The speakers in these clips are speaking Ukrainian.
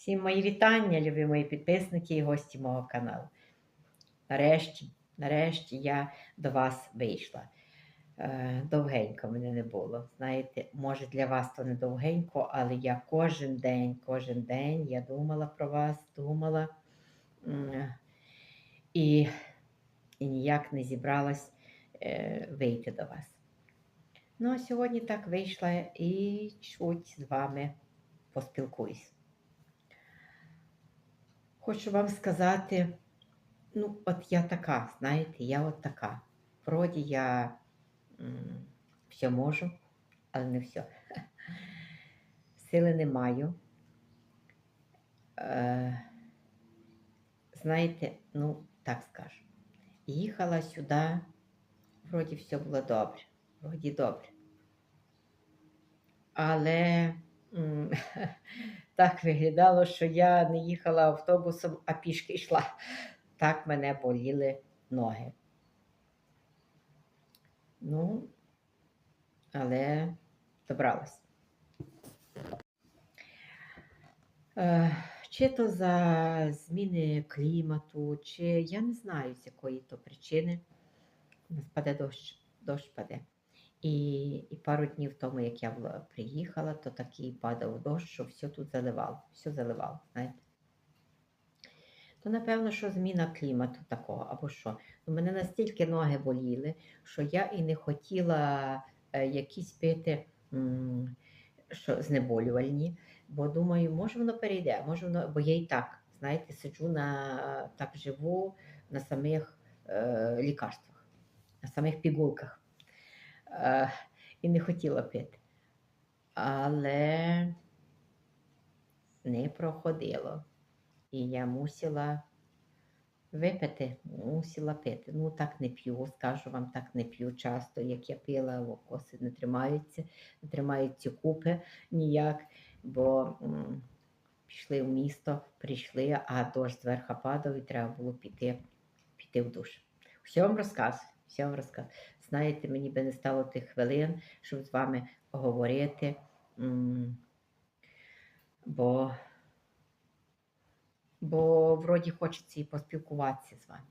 Всім мої вітання, любі мої підписники і гості мого каналу. Нарешті, нарешті я до вас вийшла. Е, Довгенько мене не було. Знаєте, може для вас то не довгенько, але я кожен день, кожен день я думала про вас, думала і, і ніяк не зібралась е, вийти до вас. Ну, а сьогодні так вийшла і чуть з вами поспілкуюсь. Хочу вам сказати, ну, от я така, знаєте, я от така. Вроді я все можу, але не все. Сили не маю. Е, знаєте, ну, так скажу. Їхала сюди, вроді все було добре, вроді добре. Але так виглядало, що я не їхала автобусом, а пішки йшла. Так мене боліли ноги. Ну, але добралась. Е, Чи то за зміни клімату, чи я не знаю, з якої то причини. У нас паде дощ, дощ паде. І, і пару днів тому, як я приїхала, то такий падав дощ, що все тут заливало, все заливало, знаєте. То напевно, що зміна клімату такого, або що. У мене настільки ноги боліли, що я і не хотіла е, якісь пити що, знеболювальні, бо думаю, може воно перейде, може воно, бо я і так, знаєте, сиджу на так живу на самих е, лікарствах, на самих пігулках. Е, і не хотіла пити. Але не проходило. І я мусила випити, мусила пити. Ну, так не п'ю, скажу вам, так не п'ю часто, як я пила, бо коси не тримаються, не тримаються купи ніяк, бо м, пішли в місто, прийшли, а дощ зверху падав і треба було піти, піти в душ. Все вам розказую, все вам розказую. Знаєте, мені би не стало тих хвилин, щоб з вами поговорити, бо, бо вроді хочеться і поспілкуватися з вами.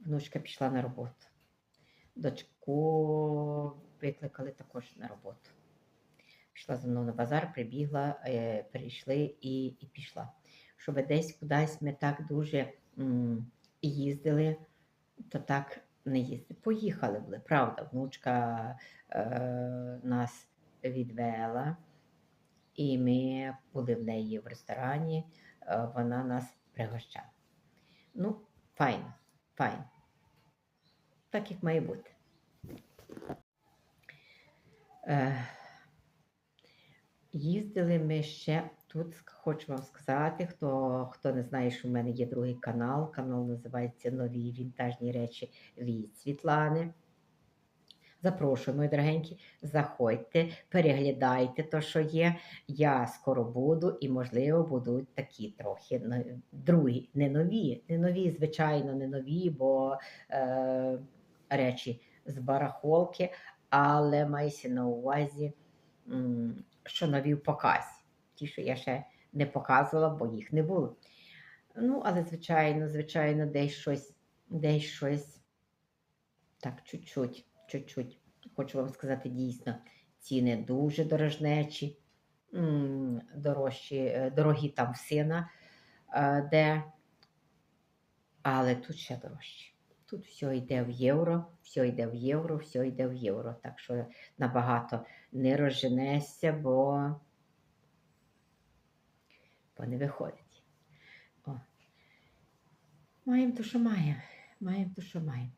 Внучка пішла на роботу. Дочку викликали також на роботу. Пішла за мною на базар, прибігла, е, прийшли і, і пішла. Щоб десь кудись ми так дуже м, їздили, то так не їздили. Поїхали були, правда. Внучка е, нас відвела, і ми були в неї в ресторані, е, вона нас пригощала. Ну, файно, файно. Так, як має бути. Е, їздили ми ще тут, хочу вам сказати, хто, хто не знає, що в мене є другий канал. Канал називається Нові вінтажні речі від Світлани. Запрошую, мої дорогенькі, заходьте, переглядайте те, що є. Я скоро буду, і, можливо, будуть такі трохи другі, не нові, не нові, звичайно, не нові, бо е, речі з барахолки, але майся на увазі, що нові в показі. Ті, що я ще не показувала, бо їх не було. Ну, але, звичайно, звичайно, десь щось, десь щось так, чуть-чуть, чуть-чуть. Хочу вам сказати, дійсно, ціни дуже дорожнечі, дорожчі, е, дорогі там в сина, е, де, але тут ще дорожче. Тут все йде в євро, все йде в євро, все йде в євро. Так що набагато не розженешся, бо, бо не виходить. О. Маємо то, що маємо. Маємо то, що маємо.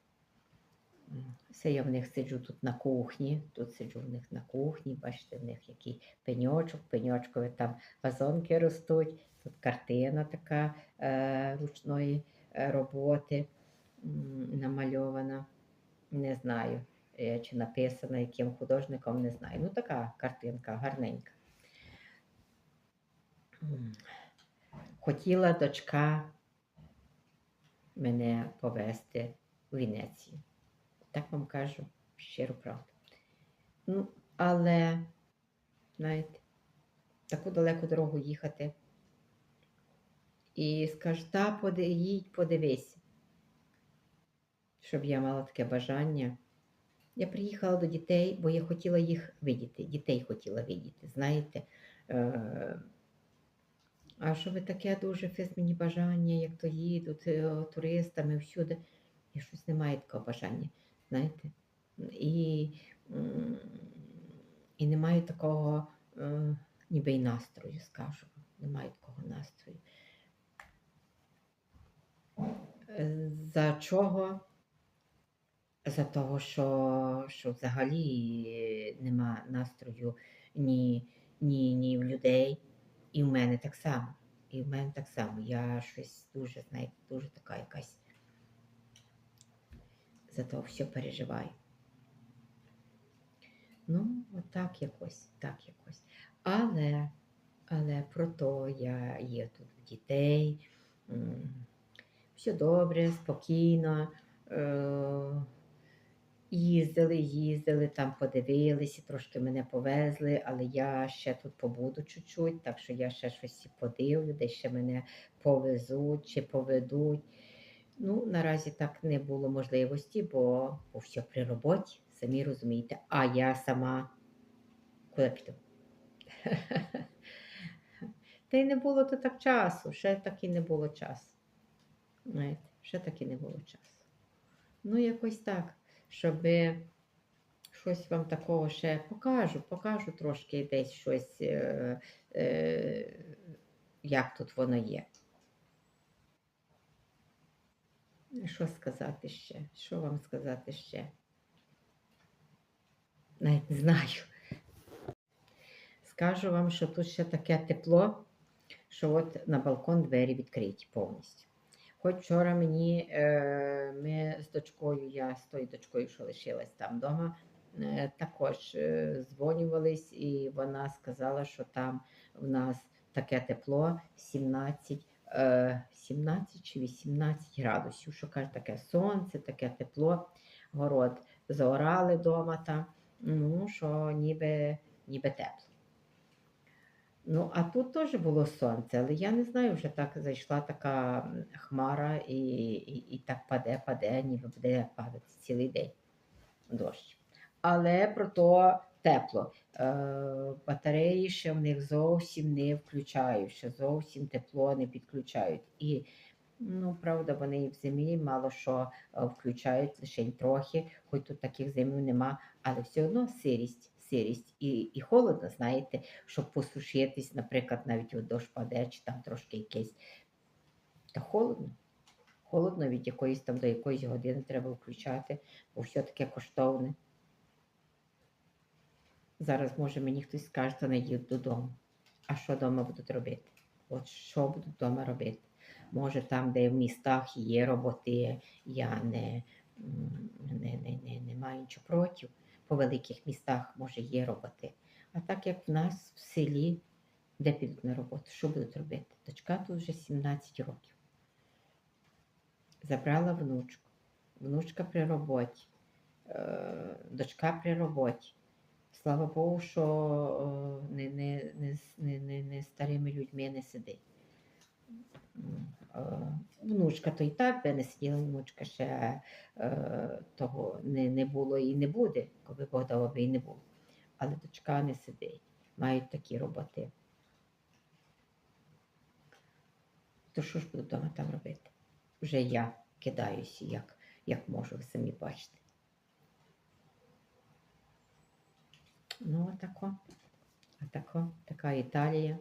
Це я в них сиджу тут на кухні. Тут сиджу в них на кухні. Бачите, в них який пеньочок, пеньочкові там вазонки ростуть. Тут картина така е, ручної е, роботи м, намальована. Не знаю, е, чи написана яким художником, не знаю. Ну, така картинка гарненька. Хотіла дочка мене повезти в Венецію. Так вам кажу щиру правду. Ну, але, знаєте, таку далеку дорогу їхати і скаже, та поди, їдь, подивись, щоб я мала таке бажання. Я приїхала до дітей, бо я хотіла їх видіти, дітей хотіла видіти, знаєте. Е, а що ви таке дуже фіз мені бажання, як то їдуть е, туристами всюди. Я щось не маю такого бажання, знаєте. І, і не маю такого, е, ніби й настрою, скажу. Не маю такого настрою. Е, За чого? За того, що, що взагалі нема настрою ні, ні, ні в людей, і в мене так само. І в мене так само. Я щось дуже, знаєте, дуже така якась за то все переживаю. Ну, отак якось, так якось. Але, але про то я є тут в дітей. Все добре, спокійно. Їздили, їздили, там подивилися, трошки мене повезли, але я ще тут побуду чуть-чуть, так що я ще щось подивлю, де ще мене повезуть чи поведуть. Ну, наразі так не було можливості, бо, бо все при роботі, самі розумієте. А я сама куди піду? Та й не було то так часу, ще так і не було часу. Ще так і не було часу. Ну, якось так, щоб щось вам такого ще покажу, покажу трошки десь щось, е, е, як тут воно є. Що сказати ще? Що вам сказати ще? Навіть не знаю. Скажу вам, що тут ще таке тепло, що от на балкон двері відкриті повністю. Хоч вчора мені е, ми з дочкою, я з тою дочкою, що лишилась там вдома, е, також е, дзвонювались, і вона сказала, що там в нас таке тепло 17 е, 17 чи 18 градусів. Що каже, таке сонце, таке тепло, город заорали вдома там, ну, що ніби, ніби тепло. Ну, а тут теж було сонце, але я не знаю, вже так зайшла така хмара і, і, і так паде, паде, ніби буде падати цілий день дощ. Але про то тепло. Е, батареї ще в них зовсім не включають, ще зовсім тепло не підключають. І, ну, правда, вони і в зимі мало що е, включають, лише трохи, хоч тут таких зимів нема, але все одно сирість, сирість і, і холодно, знаєте, щоб посушитись, наприклад, навіть от дощ паде, чи там трошки якесь. Та холодно. Холодно від якоїсь там до якоїсь години треба включати, бо все таке коштовне. Зараз, може, мені хтось скаже, то не їдь додому. А що вдома будуть робити? От що будуть вдома робити? Може, там, де в містах є роботи, я не, не, не, не, не маю нічого проти. По великих містах, може, є роботи. А так як в нас в селі, де підуть на роботу, що будуть робити? Дочка тут вже 17 років. Забрала внучку. Внучка при роботі, е, дочка при роботі. Слава Богу, що е, не, не, не, не, не старими людьми не сидить. Е, Внучка то і так би не сиділа, внучка ще е, того не, не було і не буде, коли Бог дав, аби і не було. Але дочка не сидить, мають такі роботи. То що ж буду вдома там робити? Вже я кидаюся, як, як можу, ви самі бачите. Ну, отако. Отако, така Італія.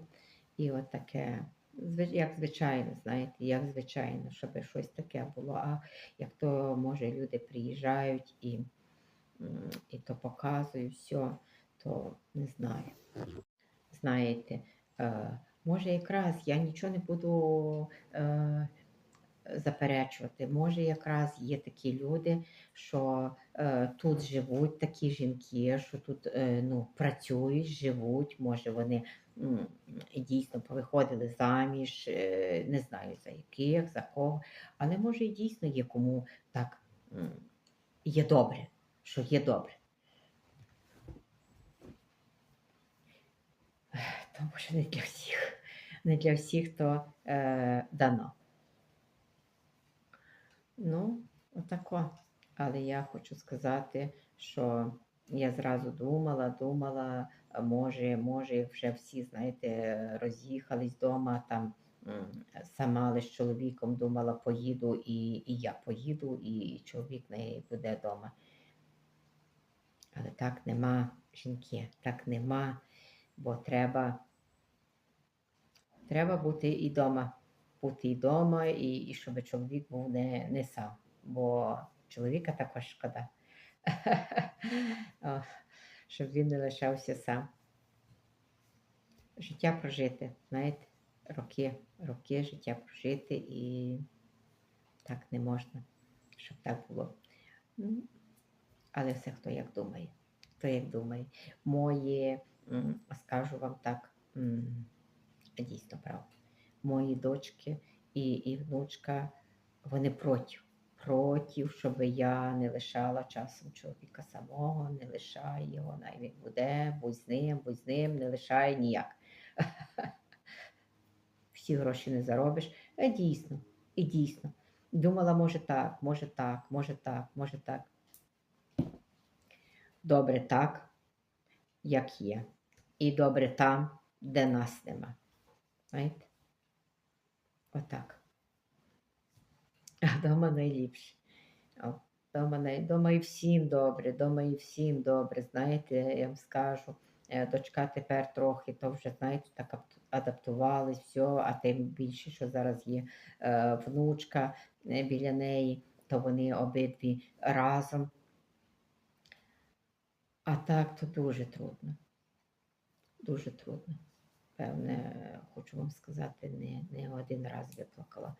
І от таке, зви- як звичайно, знаєте, як звичайно, щоб щось таке було. А як то, може, люди приїжджають і, і то показують все, то не знаю. Знаєте, е, може, якраз я нічого не буду е, заперечувати. Може, якраз є такі люди, що е, тут живуть такі жінки, що тут е, ну, працюють, живуть, може вони м, дійсно повиходили заміж, е, не знаю за яких, за кого, але може і дійсно є кому так м, є добре, що є добре. То може не для всіх. не для всіх то е, дано. Ну, отако. Але я хочу сказати, що я зразу думала, думала, може, може, вже всі, знаєте, роз'їхались вдома, там сама лише з чоловіком думала, поїду, і, і я поїду, і чоловік не буде вдома. Але так нема, жінки, так нема, бо треба, треба бути і вдома, бути вдома, і, і щоб чоловік був не, не сам, бо чоловіка також шкода. Щоб він не лишався сам. Життя прожити, знаєте, роки, роки життя прожити і так не можна, щоб так було. Але все хто як думає. Хто як думає. Мої, м, скажу вам так, дійсно правда. Мої дочки і, і внучка, вони проти. Проти, щоб я не лишала часом чоловіка самого, не лишай його, най він буде, будь з ним, будь з ним, не лишай ніяк. Всі гроші не заробиш. А дійсно, і дійсно. Думала, може так, може так, може так, може так. Добре так, як є. І добре там, де нас нема. Знаєте? Отак. А вдома найліпше. Дома, най... дома і всім добре, дома і всім добре. Знаєте, я вам скажу, е, дочка тепер трохи, то вже, знаєте, так ап- адаптувались, все, а тим більше, що зараз є е, внучка е, біля неї, то вони обидві разом. А так то дуже трудно. Дуже трудно. Певне, хочу вам сказати, не, не один раз виплакала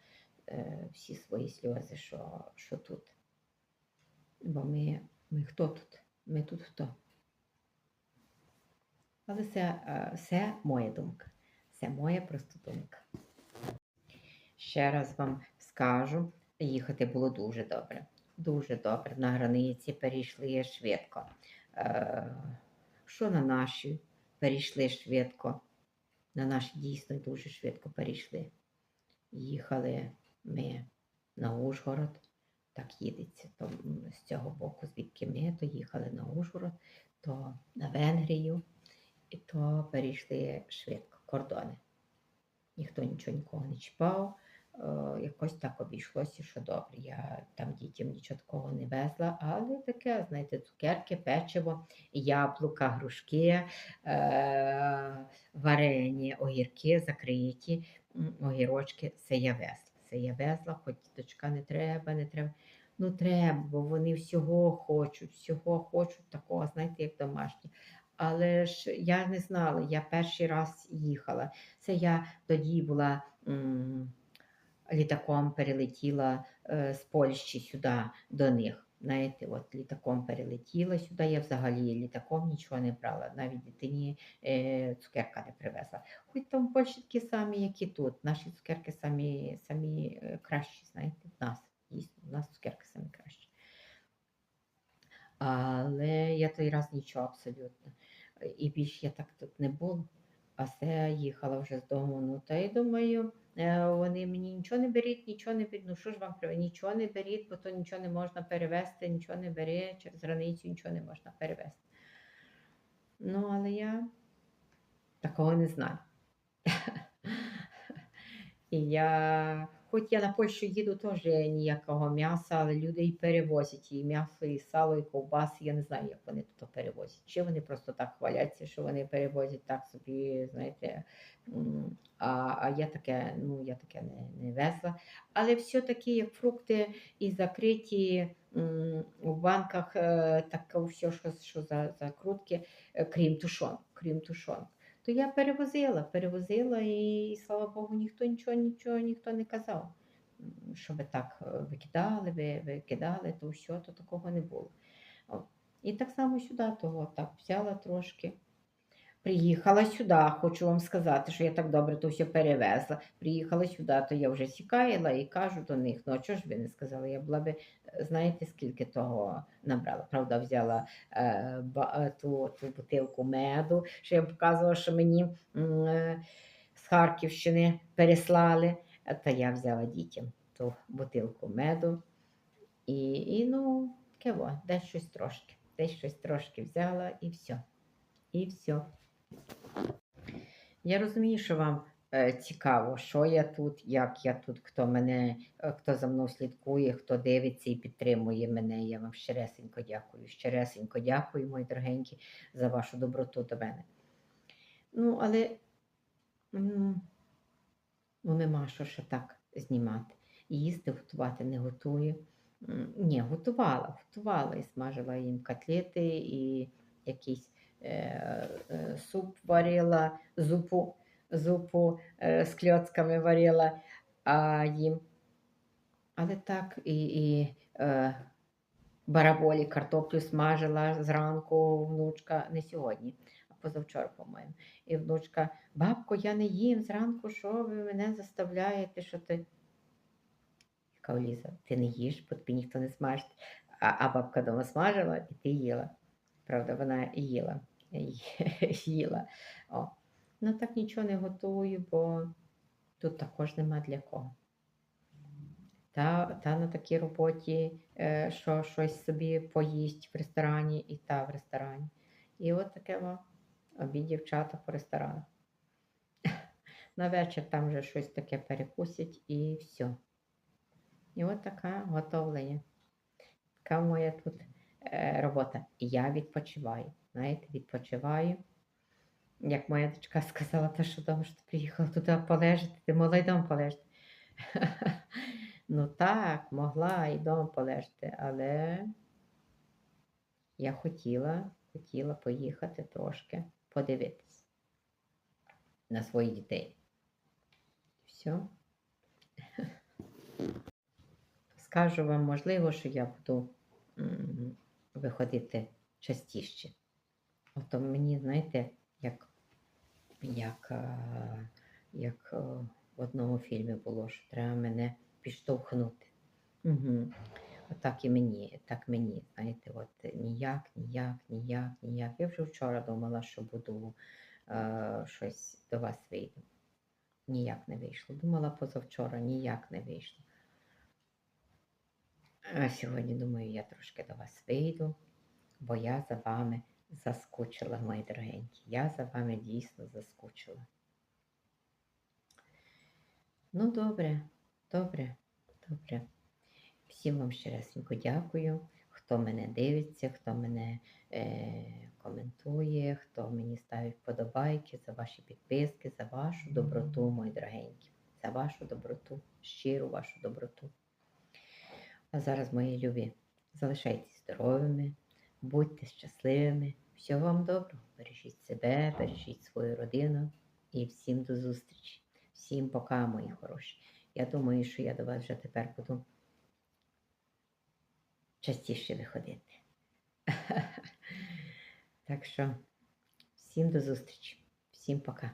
е, всі свої сльози, що, що тут. Бо ми, ми хто тут? Ми тут хто? Але це, е, моя думка. Це моя просто думка. Ще раз вам скажу, їхати було дуже добре. Дуже добре. На границі перейшли швидко. Е, Що на наші перейшли швидко. На наші дійсно дуже швидко перейшли. Їхали ми на Ужгород, так їдеться. То з цього боку, звідки ми, то їхали на Ужгород, то на Венгрію, і то перейшли швидко кордони. Ніхто нічого нікого не чіпав. Е, якось так обійшлося, що добре. Я там дітям нічого такого не везла, але таке, знаєте, цукерки, печиво, яблука, грушки, е- варені, огірки закриті, огірочки. Це я везла. Це я везла, хоч дочка не треба, не треба. Ну, треба, бо вони всього хочуть, всього хочуть такого, знаєте, як домашні. Але ж я не знала, я перший раз їхала. Це я тоді була м, літаком перелетіла е, з Польщі сюди до них. Знаєте, от літаком перелетіла сюди. Я взагалі літаком нічого не брала, навіть дитині е, цукерка не привезла. Хоч там Польщі такі самі, як і тут. Наші цукерки самі, самі е, кращі, знаєте, в нас. Дійсно, в нас цукерки самі кращі. Але я той раз нічого абсолютно. І більше я так тут не було. А все їхала вже з дому. Ну, та й думаю, е, вони мені нічого не беріть, нічого не беріть. Ну що ж вам? Нічого не беріть, бо то нічого не можна перевезти, нічого не бери, через границю нічого не можна перевезти. Ну, але я такого не знаю. І я, хоч я на Польщу їду, теж ніякого м'яса, але люди і перевозять і м'ясо, і сало, і ковбаси. Я не знаю, як вони тут перевозять. Чи вони просто так хваляться, що вони перевозять так собі, знаєте. А, а я таке, ну я таке не, не везла. Але все-таки як фрукти і закриті у банках, е, таке все, що, що за закрутки, е, крім тушон, крім тушон. То я перевозила, перевозила, і слава Богу, ніхто нічого, нічого ніхто не казав. Що ви так е, викидали, ви- викидали, то що, то такого не було. І так само сюди того так взяла трошки. Приїхала сюди, хочу вам сказати, що я так добре то все перевезла. Приїхала сюди, то я вже сікаїла і кажу до них, ну а чого ж ви не сказали? Я була би, знаєте, скільки того набрала. Правда, взяла е, ба- е, ту, ту бутилку меду, що я показувала, що мені е, з Харківщини переслали, то я взяла дітям ту бутилку меду. І, і ну, таке десь щось трошки. Десь щось трошки взяла і все. І все. Я розумію, що вам е, цікаво, що я тут, як я тут, хто мене, е, хто за мною слідкує, хто дивиться і підтримує мене. Я вам щиресенько дякую. Щиресенько дякую, мої дорогенькі, за вашу доброту до мене. Ну, але ну, нема що ще так знімати. Їсти готувати не готую. Ні, готувала, готувала і смажила їм котлети, і якийсь е, суп варила, зупу, зупу е, з кльоцками варила, а їм. Але так, і, і е, бараболі, картоплю смажила зранку внучка, не сьогодні, а позавчора, по-моєму. І внучка, бабко, я не їм зранку, що ви мене заставляєте, що ти. Яка ти не їш, бо тобі ніхто не смажить. А, а бабка дома смажила, і ти їла. Правда, вона їла. їла. О. Ну так нічого не готую, бо тут також нема для кого. Та, та на такій роботі, е, що щось собі поїсть в ресторані, і та в ресторані. І от таке во, обід дівчата по ресторанах. На вечір там вже щось таке перекусять і все. І от така готовлення. Така моя тут е, робота. Я відпочиваю. Знаєте, відпочиваю. Як моя дочка сказала, та що дома, що ти приїхала туди полежати, ти могла й дома полежати. ну так, могла і дома полежати, але я хотіла, хотіла поїхати трошки подивитись на своїх дітей. Все. Скажу вам, можливо, що я буду виходити частіше. Ото мені, знаєте, як, як, е, як е, в одному фільмі було, що треба мене підштовхнути. Угу. Отак і мені, так мені, знаєте, от ніяк, ніяк, ніяк, ніяк. Я вже вчора думала, що буду е, щось до вас вийду. Ніяк не вийшло. Думала позавчора, ніяк не вийшло. А сьогодні, думаю, я трошки до вас вийду, бо я за вами заскучила, мої дорогенькі. Я за вами дійсно заскучила. Ну, добре, добре, добре. Всім вам щиресенько дякую, хто мене дивиться, хто мене е, коментує, хто мені ставить вподобайки за ваші підписки, за вашу доброту, мої дорогенькі, за вашу доброту, щиру вашу доброту. А зараз, мої любі, залишайтесь здоровими, будьте щасливими. Всього вам доброго. Бережіть себе, бережіть свою родину і всім до зустрічі. Всім пока, мої хороші. Я думаю, що я до вас вже тепер буду частіше виходити. Так що всім до зустрічі, всім пока.